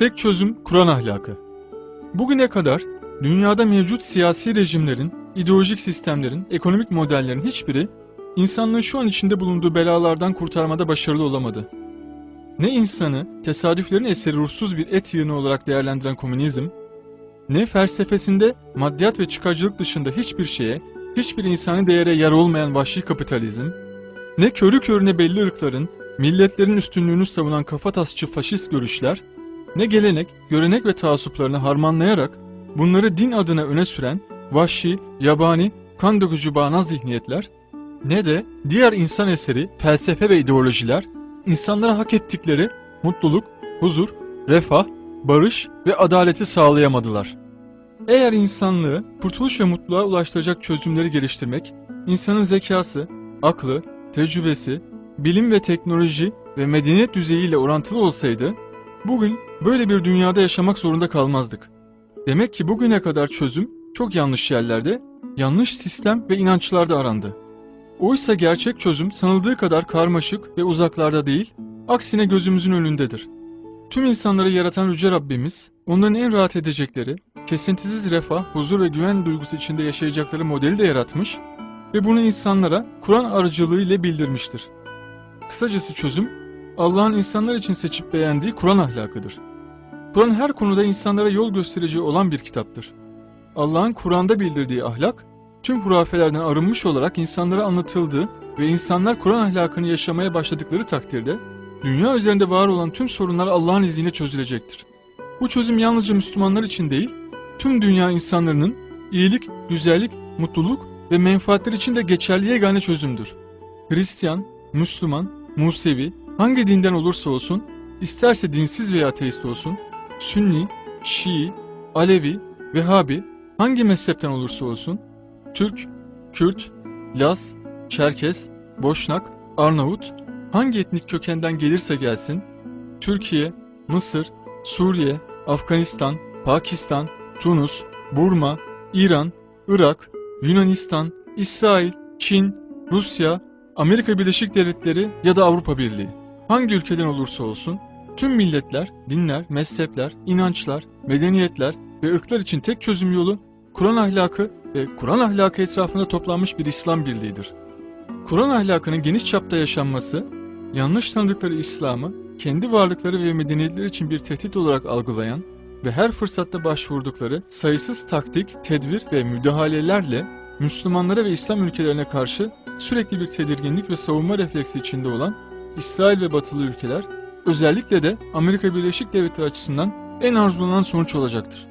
Tek çözüm Kur'an ahlakı. Bugüne kadar dünyada mevcut siyasi rejimlerin, ideolojik sistemlerin, ekonomik modellerin hiçbiri insanlığın şu an içinde bulunduğu belalardan kurtarmada başarılı olamadı. Ne insanı tesadüflerin eseri ruhsuz bir et yığını olarak değerlendiren komünizm, ne felsefesinde maddiyat ve çıkarcılık dışında hiçbir şeye, hiçbir insani değere yer olmayan vahşi kapitalizm, ne körü körüne belli ırkların, milletlerin üstünlüğünü savunan kafatasçı faşist görüşler, ne gelenek, görenek ve taassuplarını harmanlayarak bunları din adına öne süren vahşi, yabani, kan dökücü bağnaz zihniyetler, ne de diğer insan eseri, felsefe ve ideolojiler, insanlara hak ettikleri mutluluk, huzur, refah, barış ve adaleti sağlayamadılar. Eğer insanlığı kurtuluş ve mutluluğa ulaştıracak çözümleri geliştirmek, insanın zekası, aklı, tecrübesi, bilim ve teknoloji ve medeniyet düzeyiyle orantılı olsaydı, bugün böyle bir dünyada yaşamak zorunda kalmazdık. Demek ki bugüne kadar çözüm çok yanlış yerlerde, yanlış sistem ve inançlarda arandı. Oysa gerçek çözüm sanıldığı kadar karmaşık ve uzaklarda değil, aksine gözümüzün önündedir. Tüm insanları yaratan Yüce Rabbimiz, onların en rahat edecekleri, kesintisiz refah, huzur ve güven duygusu içinde yaşayacakları modeli de yaratmış ve bunu insanlara Kur'an aracılığı ile bildirmiştir. Kısacası çözüm, Allah'ın insanlar için seçip beğendiği Kur'an ahlakıdır. Kur'an her konuda insanlara yol gösterici olan bir kitaptır. Allah'ın Kur'an'da bildirdiği ahlak, tüm hurafelerden arınmış olarak insanlara anlatıldığı ve insanlar Kur'an ahlakını yaşamaya başladıkları takdirde, dünya üzerinde var olan tüm sorunlar Allah'ın izniyle çözülecektir. Bu çözüm yalnızca Müslümanlar için değil, tüm dünya insanlarının iyilik, güzellik, mutluluk ve menfaatler için de geçerli yegane çözümdür. Hristiyan, Müslüman, Musevi, hangi dinden olursa olsun, isterse dinsiz veya ateist olsun, Sünni, Şii, Alevi, Vehhabi, hangi mezhepten olursa olsun, Türk, Kürt, Laz, Çerkes, Boşnak, Arnavut, hangi etnik kökenden gelirse gelsin, Türkiye, Mısır, Suriye, Afganistan, Pakistan, Tunus, Burma, İran, Irak, Yunanistan, İsrail, Çin, Rusya, Amerika Birleşik Devletleri ya da Avrupa Birliği. Hangi ülkeden olursa olsun, tüm milletler, dinler, mezhepler, inançlar, medeniyetler ve ırklar için tek çözüm yolu Kur'an ahlakı ve Kur'an ahlakı etrafında toplanmış bir İslam birliğidir. Kur'an ahlakının geniş çapta yaşanması, yanlış tanıdıkları İslam'ı kendi varlıkları ve medeniyetleri için bir tehdit olarak algılayan ve her fırsatta başvurdukları sayısız taktik, tedbir ve müdahalelerle Müslümanlara ve İslam ülkelerine karşı sürekli bir tedirginlik ve savunma refleksi içinde olan İsrail ve batılı ülkeler özellikle de Amerika Birleşik Devletleri açısından en arzulanan sonuç olacaktır.